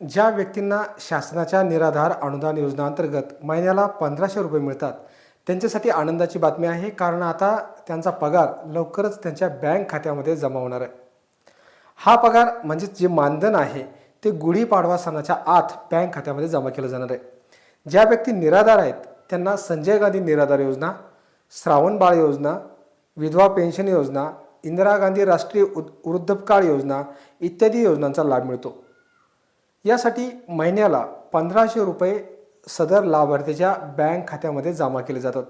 ज्या व्यक्तींना शासनाच्या निराधार अनुदान योजनांतर्गत महिन्याला पंधराशे रुपये मिळतात त्यांच्यासाठी आनंदाची बातमी आहे कारण आता त्यांचा पगार लवकरच त्यांच्या बँक खात्यामध्ये जमा होणार आहे. हा पगार म्हणजेच जे मानधन आहे ते गुढीपाडवा सणाच्या आत बँक खात्यामध्ये जमा केलं जाणार आहे. ज्या व्यक्ती निराधार आहेत त्यांना संजय गांधी निराधार योजना श्रावण बाळ योजना विधवा पेन्शन योजना इंदिरा गांधी राष्ट्रीय उद- वृद्धपकाळ योजना इत्यादी योजनांचा लाभ मिळतो. यासाठी महिन्याला पंधराशे रुपये सदर लाभार्थीच्या बँक खात्यामध्ये जमा केले जातात.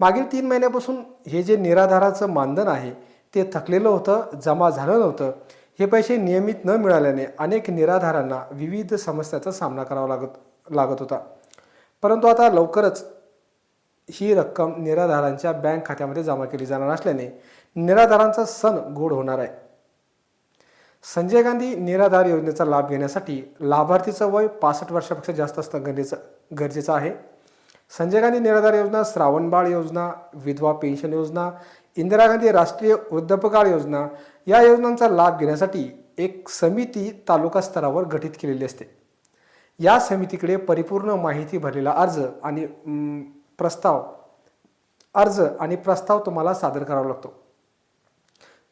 मागील तीन महिन्यापासून हे जे निराधाराचं मानधन आहे ते थकलेलं होतं जमा झालं नव्हतं हे पैसे नियमित न मिळाल्याने अनेक निराधारांना विविध समस्यांचा सामना करावा लागत लागत होता. परंतु आता लवकरच ही रक्कम निराधारांच्या बँक खात्यामध्ये जमा केली जाणार असल्याने निराधारांचा सण गोड होणार आहे. संजय गांधी निराधार योजनेचा लाभ घेण्यासाठी लाभार्थीचं वय पासष्ट वर्षापेक्षा जास्त असणं गरजेचं गरजेचं आहे. संजय गांधी निराधार योजना श्रावणबाळ योजना विधवा पेन्शन योजना इंदिरा गांधी राष्ट्रीय वृद्धपकाळ योजना या योजनांचा लाभ घेण्यासाठी एक समिती तालुका स्तरावर गठीत केलेली असते. या समितीकडे परिपूर्ण माहिती भरलेला अर्ज आणि प्रस्ताव अर्ज आणि प्रस्ताव तुम्हाला सादर करावा लागतो.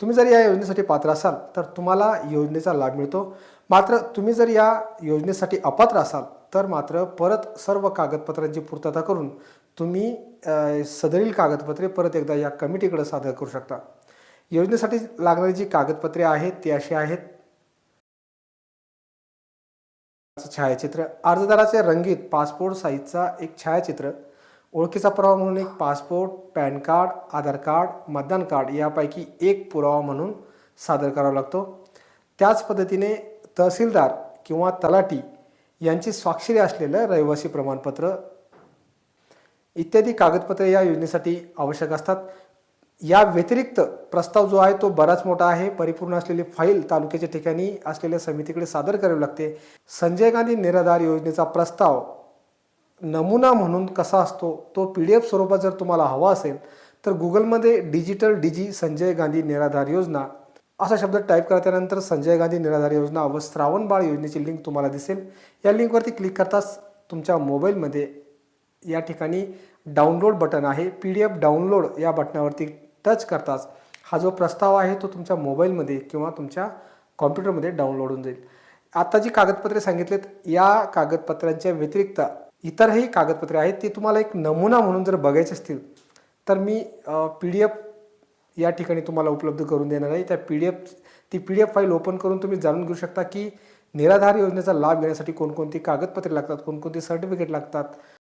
तुम्ही जर या योजनेसाठी पात्र असाल तर तुम्हाला योजनेचा लाभ मिळतो. मात्र तुम्ही जर या योजनेसाठी अपात्र असाल तर मात्र परत सर्व कागदपत्रांची पूर्तता करून तुम्ही सदरील कागदपत्रे परत एकदा या कमिटीकडे सादर करू शकता. योजनेसाठी लागणारी जी कागदपत्रे आहेत ती अशी आहेत. छायाचित्र. अर्जदाराचे रंगीत पासपोर्ट साईजचा एक छायाचित्र. ओळखीचा पुरावा म्हणून एक passport pan card Aadhaar card मतदान कार्ड यापैकी एक पुरावा म्हणून सादर करावा लागतो. त्याच पद्धतीने तहसीलदार किंवा तलाठी यांची स्वाक्षरी असलेलं रहिवासी प्रमाणपत्र इत्यादी कागदपत्रे या योजनेसाठी आवश्यक असतात. या व्यतिरिक्त प्रस्ताव जो आहे तो बराच मोठा आहे. परिपूर्ण असलेली फाईल तालुक्याच्या ठिकाणी असलेल्या समितीकडे सादर करावी लागते. संजय गांधी निराधार योजनेचा प्रस्ताव नमुना म्हणून कसा असतो तो पी डी एफ स्वरूपात जर तुम्हाला हवा असेल तर गुगलमध्ये डिजिटल डिजी संजय गांधी निराधार योजना असा शब्द टाईप करा त्यानंतर संजय गांधी निराधार योजना व श्रावण बाळ योजनेची लिंक तुम्हाला दिसेल. या लिंकवरती क्लिक करताच तुमच्या मोबाईलमध्ये या ठिकाणी डाउनलोड बटन आहे. पी डी एफ डाउनलोड या बटनावरती टच करताच हा जो प्रस्ताव आहे तो तुमच्या मोबाईलमध्ये किंवा तुमच्या कॉम्प्युटरमध्ये डाउनलोड होऊन जाईल. आता जी कागदपत्रे सांगितलेत या कागदपत्रांच्या व्यतिरिक्त इतरही कागदपत्रे आहेत ती तुम्हाला एक नमुना म्हणून जर बघायचे असतील तर मी पी डी एफ या ठिकाणी तुम्हाला उपलब्ध करून देणार आहे. त्या पी डी एफ ती P D F file open करून तुम्ही जाणून घेऊ शकता की निराधार योजनेचा लाभ घेण्यासाठी कोणकोणती कागदपत्रे लागतात कोणकोणती सर्टिफिकेट लागतात